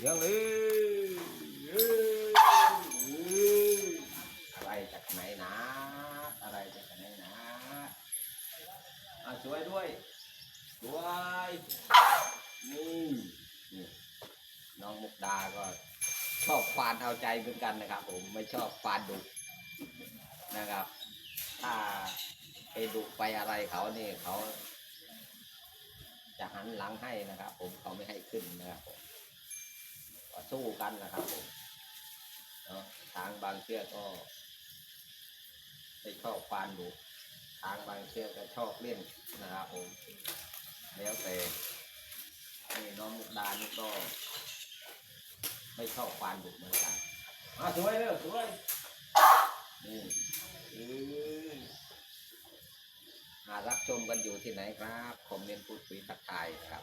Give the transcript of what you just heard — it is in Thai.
เลี้ยงเลยเอ้ยเอ้ยอะไรจากไหนนะ อะไรจากไหนนะอะช่วยด้วยช่วยนี่นี่น้องมุกดาก็ชอบฟานเอาใจเหมือนกันนะครับ ผมไม่ชอบฟานดุนะครับ ถ้าไปดุไปอะไรเขาเนี่ยเขาจะหันหลังให้นะครับ ผมเขาไม่ให้ขึ้นนะครับผม ก็สู้กันนะครับผมเนาะทางบางเชือกก็ไม่ชอบฟานดุทางบางเชือกก็ชอบเล่นนะครับผม แล้วแต่นี่น้องมุกดานี่ก็ ไม่ชอบฟานดุเหมือนกันมาสวยเลยสวยนี่อือมารับชมกันอยู่ที่ไหนครับ คอมเมนต์พูดคุยทักทายครับ